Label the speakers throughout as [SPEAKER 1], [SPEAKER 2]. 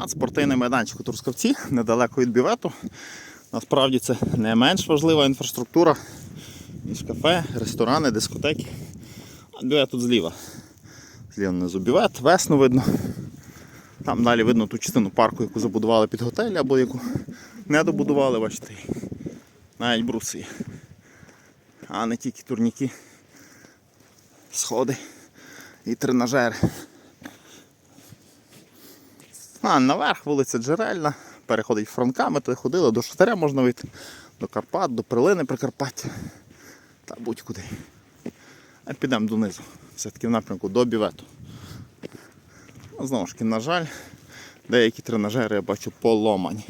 [SPEAKER 1] А спортивний майданчик у Трускавці недалеко від бівету. Насправді це не менш важлива інфраструктура, ніж кафе, ресторани, дискотеки. А бівет тут зліва. Зліва внизу бівет, весну видно. Там далі видно ту частину парку, яку забудували під готель або яку не добудували, бачите. Навіть бруси. А не тільки турніки, сходи і тренажери. А наверх вулиця Джерельна, переходить франками, туди ходили, до Шатаря можна вийти, до Карпат, до Прилини Прикарпаття та будь-куди. А підемо донизу, все-таки в напрямку до бівету. Ну, Знову ж таки, на жаль, деякі тренажери я бачу поломані.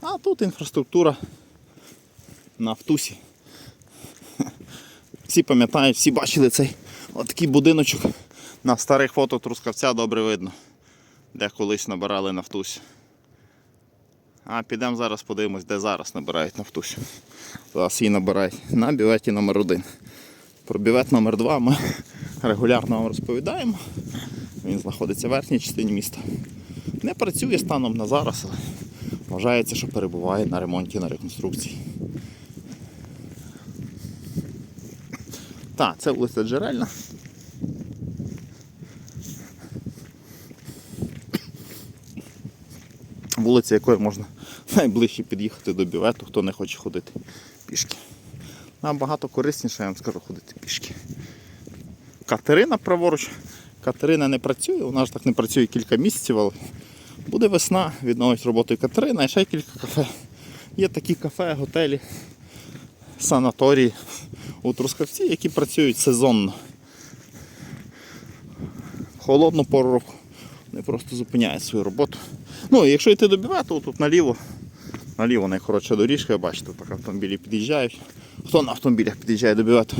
[SPEAKER 1] А тут інфраструктура на Автусі. Всі пам'ятають, всі бачили цей отакий будиночок. На старих фото трускавця добре видно, де колись набирали нафтусь. А підемо зараз подивимось, де зараз набирають нафтусь. Зараз її набирають на бюветі номер 1 Про бювет номер 2 ми регулярно вам розповідаємо. Він знаходиться в верхній частині міста. Не працює станом на зараз, але вважається, що перебуває на ремонті на реконструкції. Так, це вулиця Джерельна. Вулиця, якою можна найближче під'їхати до бювету, хто не хоче ходити пішки. Набагато корисніше, я вам скажу, ходити пішки. Катерина праворуч. Катерина не працює, вона ж так не працює кілька місяців, але буде весна, відновить роботу Катерина, і ще кілька кафе. Є такі кафе, готелі, санаторії у Трускавці, які працюють сезонно. Холодну пору року вони просто зупиняють свою роботу. Ну, якщо йти до бівету, тут наліво, наліво найкоротша доріжка, бачите, так автомобілі під'їжджають. Хто на автомобілях під'їжджає до бівету?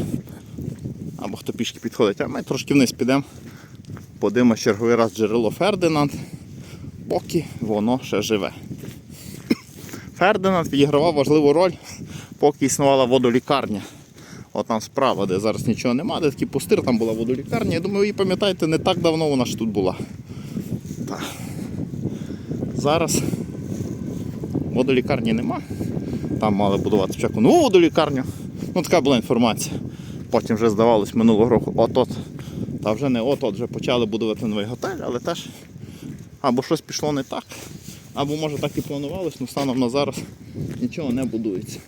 [SPEAKER 1] Або хто пішки підходить, а ми трошки вниз підемо. Подивимося черговий раз джерело Фердинанд, поки воно ще живе. Фердинанд відігравав важливу роль, поки існувала водолікарня. От там справа, де зараз нічого немає, де такий пустир, там була водолікарня. Я думаю, ви її пам'ятаєте, не так давно вона ж тут була. Так. Зараз водолікарні нема. Там мали будувати спочатку нову водолікарню. Ну така була інформація. Потім вже здавалось минулого року, от-от. Та вже не от-от, вже почали будувати новий готель, але теж або щось пішло не так, або може так і планувалось, але станом на зараз нічого не будується.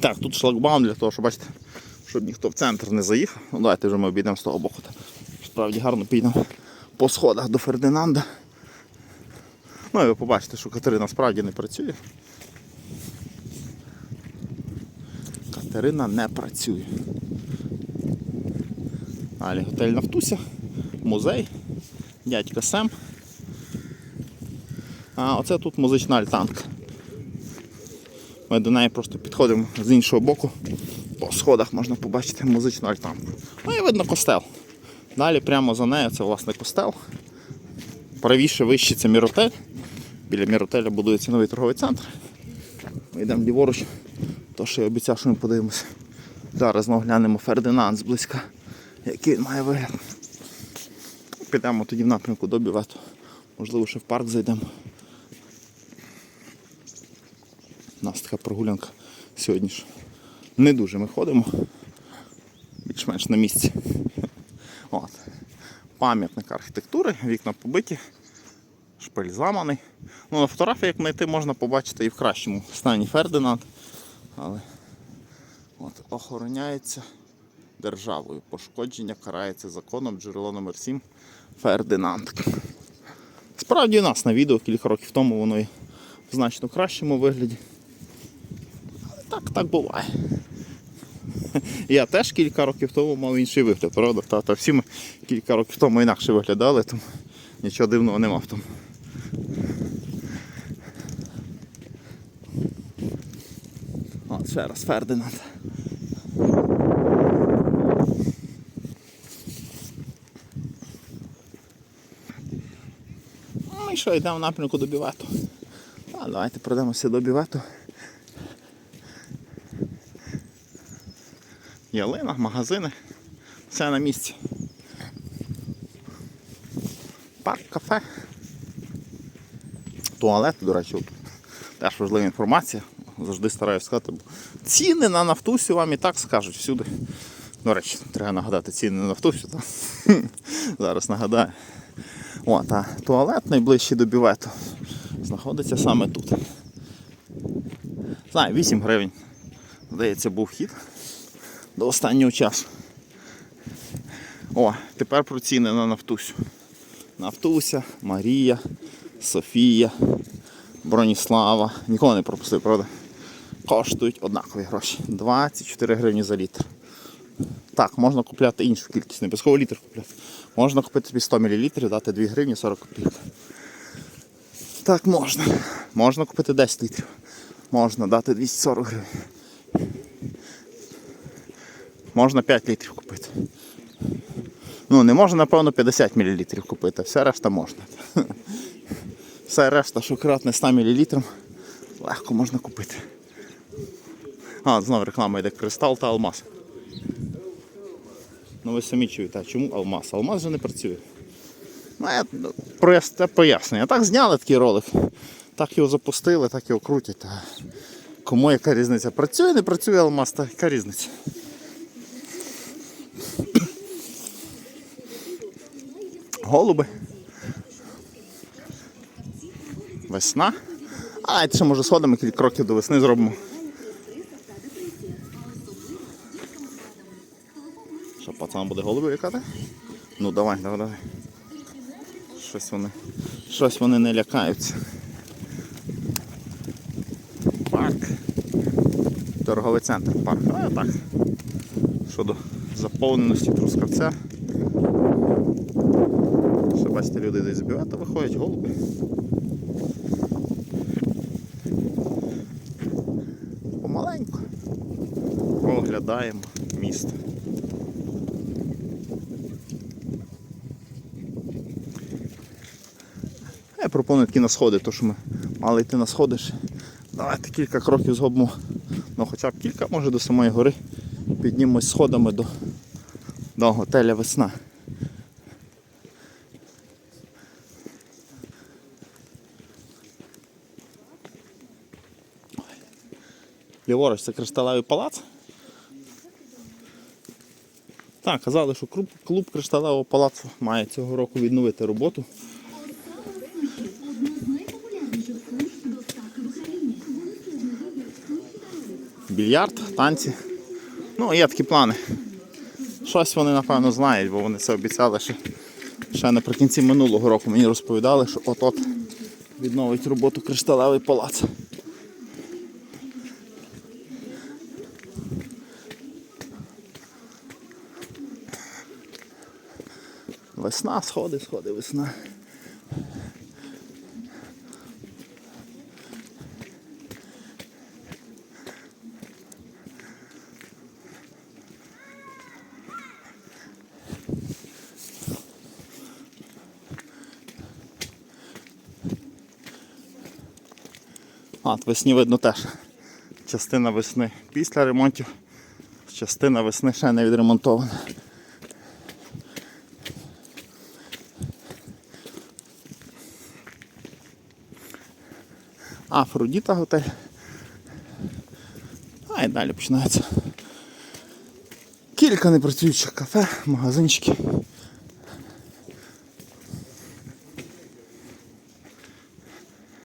[SPEAKER 1] Так, тут шлагбаум для того, щоб бачите, щоб ніхто в центр не заїхав. Ну давайте вже ми обійдемо з того боку. Справді гарно підемо по сходах до Фердинанда. Ну і ви побачите, що Катерина справді не працює. Катерина не працює. Далі готель Нафтуся, музей, дядька Сем. А оце тут музична альтанка. Ми до неї просто підходимо з іншого боку. По сходах можна побачити музичну альтанку. Ну і видно костел. Далі прямо за нею це власне костел. Правіше вище це міротель. Біля міротеля будується новий торговий центр. Ми йдемо ліворуч, то що я обіцяв, що ми подивимося. Зараз знову глянемо Фердинанд зблизька, який він має вигляд. Підемо тоді в напрямку до бівету. Можливо, ще в парк зайдемо. У нас така прогулянка сьогодні ж. Не дуже ми ходимо. Більш-менш на місці. От. Пам'ятник архітектури, вікна побиті, шпиль зламаний. Ну, на фотографії, як знайти, можна побачити і в кращому стані Фердинанд. Але от, охороняється державою. Пошкодження карається законом джерело номер 7 Фердинанд. Справді у нас на відео кілька років тому воно і в значно кращому вигляді. Але так, так буває. Я теж кілька років тому мав інший вигляд, правда? Та, всі ми кілька років тому інакше виглядали, тому нічого дивного нема в тому. От ще раз Фердинанд. Ну і що, йдемо в напрямку до бівету. А, давайте пройдемося до бівету. Ялина, магазини. Все на місці. Парк, кафе. Туалет, до речі, от. теж важлива інформація. Завжди стараюся сказати. Бо ціни на нафтусі вам і так скажуть всюди. До речі, треба нагадати ціни на нафтусі. Та? Зараз нагадаю. От, а туалет найближчий до бювету знаходиться саме тут. Знаю, 8 гривень. Здається, був хід до останнього часу. О, тепер про ціни на Нафтусю. Нафтуся, Марія, Софія, Броніслава. Нікого не пропустив, правда? Коштують однакові гроші. 24 гривні за літр. Так, можна купляти іншу кількість, не обов'язково літр купляти. Можна купити собі 100 мл, дати 2 гривні 40 копійок. Так можна. Можна купити 10 літрів. Можна дати 240 гривень. Можна 5 літрів купити. Ну, не можна, напевно, 50 мл купити, все решта можна. Все решта, що кратне 100 мл, легко можна купити. А, знову реклама йде кристал та алмаз. Ну ви самі чуєте, а чому алмаз? Алмаз вже не працює. Ну, я ну, це пояснення. Так зняли такий ролик, так його запустили, так його крутять. Кому яка різниця? Працює, не працює алмаз, та яка різниця? Голуби. Весна. А давайте ще може сходимо кілька кроків до весни зробимо. Що, пацан буде голуби лякати? Ну давай, давай, давай. Щось вони. Щось вони не лякаються. Парк. Торговий центр парк. А так. Щодо заповненості трускавця. Бачите, люди десь з бювета виходять, голуби. Помаленьку. Оглядаємо місто. Я пропоную такі на сходи, то що ми мали йти на сходи. Давайте кілька кроків зробимо. Ну хоча б кілька, може до самої гори. Піднімемось сходами до, до готеля Весна. Ліворуч це кришталевий палац. Так, казали, що клуб, кришталевого палацу має цього року відновити роботу. Більярд, танці. Ну, є такі плани. Щось вони, напевно, знають, бо вони це обіцяли ще, ще наприкінці минулого року. Мені розповідали, що от-от відновить роботу кришталевий палац. Весна, сходи, сходи, весна. А, весні видно теж. Частина весни після ремонтів, частина весни ще не відремонтована. Афродіта готель. А і далі починається. Кілька непрацюючих кафе, магазинчиків.